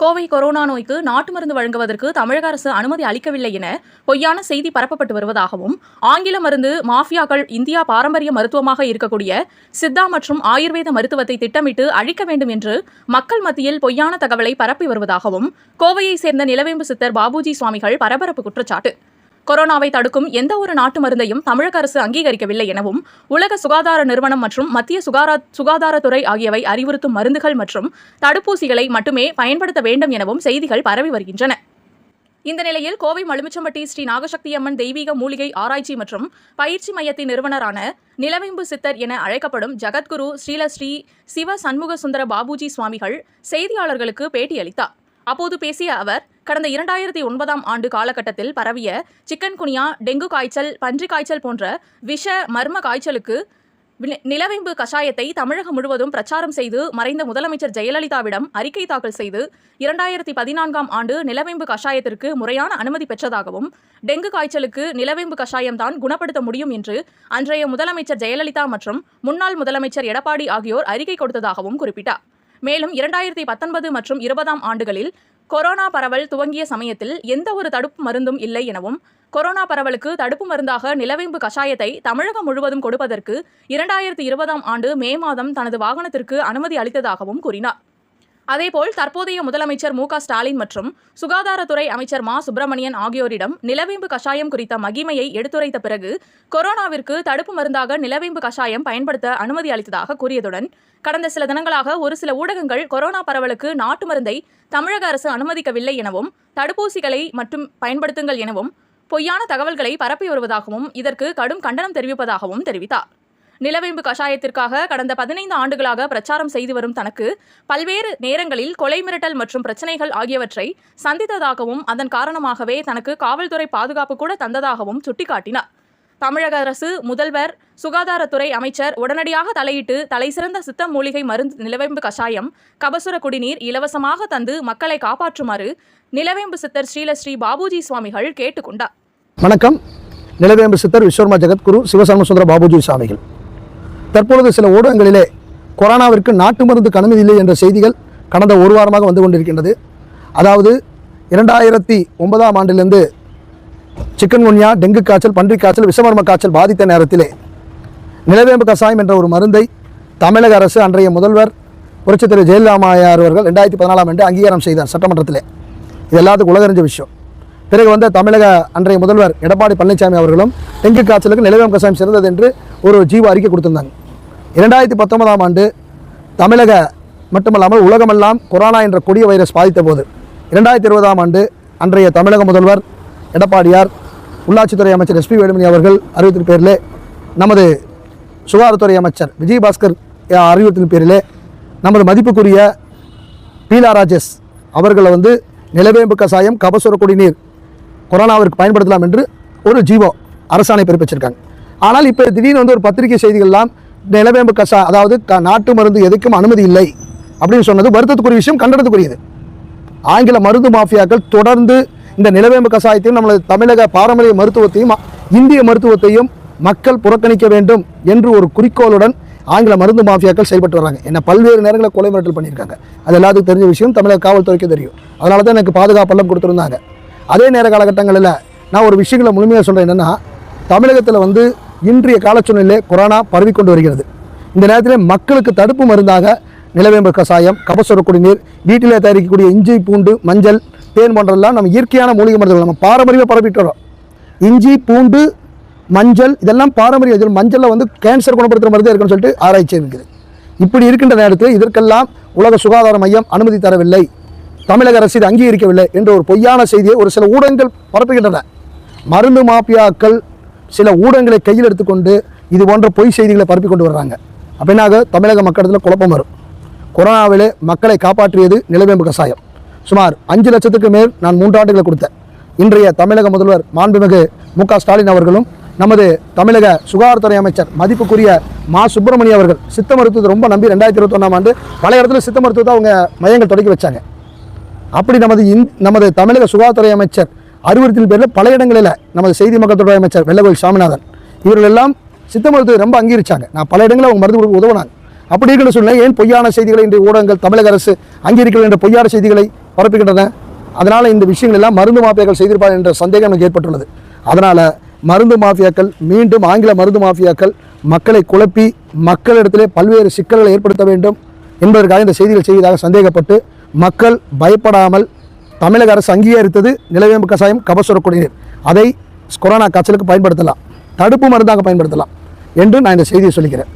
Kovai corona நோய்க்கு நாட்டு மருந்து வழங்குவதற்கு தமிழக அரசு அனுமதி அளிக்கவில்லை என பொய்யான செய்தி பரப்பப்பட்டு வருவதாகவும் ஆங்கில மருந்து மாஃபியாக்கள் இந்தியா பாரம்பரிய மருத்துவமாக இருக்கக்கூடிய சித்தா மற்றும் ஆயுர்வேத மருத்துவத்தை திட்டமிட்டு அழிக்க வேண்டும் என்று மக்கள் மத்தியில் பொய்யான தகவலை பரப்பி வருவதாகவும் கோவையை சேர்ந்த நிலவேம்பு சித்தர் பாபுஜி சுவாமிகள் பரபரப்பு குற்றச்சாட்டு. கொரோனாவை தடுக்கும் எந்த ஒரு நாட்டு மருந்தையும் தமிழக அரசு அங்கீகரிக்கவில்லை எனவும் உலக சுகாதார நிறுவனம் மற்றும் மத்திய சுகாரா சுகாதாரத்துறை ஆகியவை அறிவுறுத்தும் மருந்துகள் மற்றும் தடுப்பூசிகளை மட்டுமே பயன்படுத்த வேண்டும் எனவும் செய்திகள் பரவி வருகின்றன. இந்த நிலையில் கோவை மலுமிச்சம்பட்டி ஸ்ரீ நாகசக்தி அம்மன் தெய்வீக மூலிகை ஆராய்ச்சி மற்றும் பயிற்சி மையத்தின் நிறுவனரான நிலவேம்பு சித்தர் என அழைக்கப்படும் ஜகத்குரு ஸ்ரீல ஸ்ரீ சிவ சண்முக சுந்தர பாபுஜி சுவாமிகள் செய்தியாளர்களுக்கு பேட்டியளித்தார். அப்போது பேசிய அவர் கடந்த இரண்டாயிரத்தி ஒன்பதாம் ஆண்டு காலகட்டத்தில் பரவிய சிக்கன் குனியா டெங்கு காய்ச்சல் பன்றி காய்ச்சல் போன்ற விஷ மர்ம காய்ச்சலுக்கு நிலவேம்பு கஷாயத்தை தமிழகம் முழுவதும் பிரச்சாரம் செய்து மறைந்த முதலமைச்சர் ஜெயலலிதாவிடம் அறிக்கை தாக்கல் செய்து இரண்டாயிரத்தி பதினான்காம் ஆண்டு நிலவேம்பு கஷாயத்திற்கு முறையான அனுமதி பெற்றதாகவும் டெங்கு காய்ச்சலுக்கு நிலவேம்பு கஷாயம்தான் குணப்படுத்த முடியும் என்று அன்றைய முதலமைச்சர் ஜெயலலிதா மற்றும் முன்னாள் முதலமைச்சர் எடப்பாடி ஆகியோர் அறிக்கை கொடுத்ததாகவும் குறிப்பிட்டார். மேலும் இரண்டாயிரத்தி பத்தொன்பது மற்றும் இருபதாம் ஆண்டுகளில் கொரோனா பரவல் துவங்கிய சமயத்தில் எந்த ஒரு தடுப்பு மருந்தும் இல்லை எனவும் கொரோனா பரவலுக்கு தடுப்பு மருந்தாக நிலவேம்பு கஷாயத்தை தமிழகம் முழுவதும் கொடுப்பதற்கு இரண்டாயிரத்தி இருபதாம் ஆண்டு மே மாதம் தனது வாகனத்திற்கு அனுமதி அளித்ததாகவும் கூறினார். அதேபோல் தற்போதைய முதலமைச்சர் மு ஸ்டாலின் மற்றும் சுகாதாரத்துறை அமைச்சர் மா சுப்பிரமணியன் ஆகியோரிடம் நிலவேம்பு கஷாயம் குறித்த மகிமையை எடுத்துரைத்த பிறகு கொரோனாவிற்கு தடுப்பு மருந்தாக நிலவேம்பு கஷாயம் பயன்படுத்த அனுமதி அளித்ததாக கூறியதுடன் கடந்த சில தினங்களாக ஒரு சில ஊடகங்கள் கொரோனா பரவலுக்கு நாட்டு மருந்தை தமிழக அரசு அனுமதிக்கவில்லை எனவும் தடுப்பூசிகளை மட்டும் பயன்படுத்துங்கள் எனவும் பொய்யான தகவல்களை பரப்பி வருவதாகவும் இதற்கு கடும் கண்டனம் தெரிவிப்பதாகவும் தெரிவித்தார். நிலவேம்பு கஷாயத்திற்காக கடந்த பதினைந்து ஆண்டுகளாக பிரச்சாரம் செய்து வரும் தனக்கு பல்வேறு நேரங்களில் கொலை மிரட்டல் மற்றும் பிரச்சனைகள் ஆகியவற்றை சந்தித்ததாகவும் அதன் காரணமாகவே தனக்கு காவல்துறை பாதுகாப்பு கூட தந்ததாகவும் சுட்டிக்காட்டினார். தமிழக அரசு முதல்வர் சுகாதாரத்துறை அமைச்சர் உடனடியாக தலையிட்டு தலைசிறந்த சித்த மூலிகை மருந்து நிலவேம்பு கஷாயம் கபசுர குடிநீர் இலவசமாக தந்து மக்களை காப்பாற்றுமாறு நிலவேம்பு சித்தர் ஸ்ரீலஸ்ரீ பாபுஜி சுவாமிகள் கேட்டுக்கொண்டார். வணக்கம். நிலவேம்பு சித்தர் விஸ்வர்மா ஜெகத்குரு சிவசர்மசுந்தர பாபுஜி சுவாமிகள். தற்பொழுது சில ஊடகங்களிலே கொரோனாவிற்கு நாட்டு மருந்துக்கு அனுமதி இல்லை என்ற செய்திகள் கடந்த ஒரு வாரமாக வந்து கொண்டிருக்கின்றது. அதாவது இரண்டாயிரத்தி ஒன்பதாம் ஆண்டிலிருந்து சிக்கன்குன்யா டெங்கு காய்ச்சல் பன்றி காய்ச்சல் விஷமர்ம காய்ச்சல் பாதித்த நேரத்திலே நிலவேம்பு கசாயம் என்ற ஒரு மருந்தை தமிழக அரசு அன்றைய முதல்வர் புரட்சி திரு ஜெயலலிதாமையார் அவர்கள் ரெண்டாயிரத்தி பதினாலாம் ஆண்டு அங்கீகாரம் செய்தார் சட்டமன்றத்தில். இது எல்லாத்துக்கும் உலகறிஞ்ச விஷயம். பிறகு வந்த தமிழக அன்றைய முதல்வர் எடப்பாடி பழனிசாமி அவர்களும் டெங்கு காய்ச்சலுக்கு நிலவேம்பு கசாயம் சிறந்தது என்று ஒரு ஜீவ அறிக்கை கொடுத்திருந்தாங்க. இரண்டாயிரத்தி பத்தொன்பதாம் ஆண்டு தமிழக மட்டுமல்லாமல் உலகமெல்லாம் கொரோனா என்ற கொடிய வைரஸ் பாதித்த போது இரண்டாயிரத்தி இருபதாம் ஆண்டு அன்றைய தமிழக முதல்வர் எடப்பாடியார் உள்ளாட்சித்துறை அமைச்சர் எஸ்பி வேலுமணி அவர்கள் அறிவித்தின் பேரிலே நமது சுகாதாரத்துறை அமைச்சர் விஜயபாஸ்கர் அறிவித்தின் பேரிலே நமது மதிப்புக்குரிய பீலா ராஜேஷ் அவர்களை வந்து நிலவேம்பு கசாயம் கபசுர குடிநீர் கொரோனாவிற்கு பயன்படுத்தலாம் என்று ஒரு ஜீவோ அரசாணை பிறப்பிச்சிருக்காங்க. ஆனால் இப்போ திடீர்னு வந்து ஒரு பத்திரிகை செய்திகள்லாம் நிலவேம்பு கசா அதாவது க நாட்டு மருந்து எதுக்கும் அனுமதி இல்லை அப்படின்னு சொன்னது வருத்தத்துக்குரிய விஷயம் கண்டனத்துக்குரியது. ஆங்கில மருந்து மாஃபியாக்கள் தொடர்ந்து இந்த நிலவேம்பு கசாயத்தையும் நம்மளது தமிழக பாரம்பரிய மருத்துவத்தையும் இந்திய மருத்துவத்தையும் மக்கள் புறக்கணிக்க வேண்டும் என்று ஒரு குறிக்கோளுடன் ஆங்கில மருந்து மாஃபியாக்கள் செயல்பட்டு வராங்க என்ன பல்வேறு நேரங்களில் கொலை மிரட்டல் பண்ணியிருக்காங்க. அது எல்லாத்துக்கும் தெரிஞ்ச விஷயம் தமிழக காவல்துறைக்கு தெரியும். அதனால தான் எனக்கு பாதுகாப்பெல்லாம் கொடுத்துருந்தாங்க. அதே நேர காலகட்டங்களில் நான் ஒரு விஷயங்களை முழுமையாக சொல்கிறேன் என்னென்னா தமிழகத்தில் வந்து இன்றைய காலச்சூழ்நிலை கொரோனா பரவிக்கொண்டு வருகிறது. இந்த நேரத்தில் மக்களுக்கு தடுப்பு மருந்தாக நிலவேம்பு கசாயம் கபசுர குடிநீர் வீட்டிலே தயாரிக்கக்கூடிய இஞ்சி பூண்டு மஞ்சள் தேன் போன்றெல்லாம் நம்ம இயற்கையான மூலிகை மருந்துகள் நம்ம பாரம்பரியமாக பரப்பிட்டு வரோம். இஞ்சி பூண்டு மஞ்சள் இதெல்லாம் பாரம்பரிய இதில் மஞ்சளில் வந்து கேன்சர் குணப்படுத்துகிற மருந்து இருக்குன்னு சொல்லிட்டு ஆராய்ச்சி இருக்குது. இப்படி இருக்கின்ற நேரத்தில் இதற்கெல்லாம் உலக சுகாதார மையம் அனுமதி தரவில்லை. தமிழக அரசு இது அங்கீகரிக்கவில்லை என்ற ஒரு பொய்யான செய்தியை ஒரு சில ஊடகங்கள் பரப்புகின்றன. மருந்து மாஃபியாக்கள் சில ஊடகங்களை கையில் எடுத்துக்கொண்டு இது போன்ற பொய் செய்திகளை பரப்பி கொண்டு வர்றாங்க. அப்படின்னாக தமிழக மக்களிடத்தில் குழப்பம் வரும். கொரோனாவிலே மக்களை காப்பாற்றியது நிலவேம்பு கசாயம் சுமார் அஞ்சு லட்சத்துக்கு மேல் நான் மூன்றாண்டுகளை கொடுத்தேன். இன்றைய தமிழக முதல்வர் மாண்புமிகு மு ஸ்டாலின் அவர்களும் நமது தமிழக சுகாதாரத்துறை அமைச்சர் மதிப்புக்குரிய மா சுப்பிரமணிய அவர்கள் சித்த மருத்துவத்தை ரொம்ப நம்பி ரெண்டாயிரத்தி இருபத்தொன்னாம் ஆண்டு பல இடத்துல சித்த மருத்துவத்தை அவங்க மையங்கள் தொடக்கி வச்சாங்க. அப்படி நமது இந் நமது தமிழக சுகாதாரத்துறை அமைச்சர் அறிவுறுத்தின் பேரில் பல இடங்களில் நமது செய்தி மக்கள் தொடர்பு அமைச்சர் வெள்ளகோயில் சாமிநாதன் இவர்கள் எல்லாம் சித்த மருத்துவத்தை ரொம்ப அங்கீகரிச்சாங்க. நான் பல இடங்களில் அவங்க மருந்து கொடுக்க உதவினாங்க. அப்படி இருக்கிற சூழ்நிலை ஏன் பொய்யான செய்திகளை இன்று ஊடகங்கள் தமிழக அரசு அங்கீகரிக்கிறது என்ற பொய்யான செய்திகளை பரப்புகின்றன? அதனால் இந்த விஷயங்கள் எல்லாம் மருந்து மாஃபியாக்கள் செய்திருப்பார் என்ற சந்தேகம் எனக்கு ஏற்பட்டுள்ளது. அதனால் மருந்து மாஃபியாக்கள் மீண்டும் ஆங்கில மருந்து மாஃபியாக்கள் மக்களை குழப்பி மக்களிடத்திலே பல்வேறு சிக்கல்களை ஏற்படுத்த வேண்டும் என்பதற்காக இந்த செய்திகள் செய்வதாக சந்தேகப்பட்டு மக்கள் பயப்படாமல் தமிழக அரசு அங்கீகரித்தது நிலவேம்பு கசாயம் கபசுர குடிநீர். அதை கொரோனா காய்ச்சலுக்கு பயன்படுத்தலாம். தடுப்பு மருந்தாக பயன்படுத்தலாம். என்று நான் இந்த செய்தியை சொல்லிக்கிறேன்.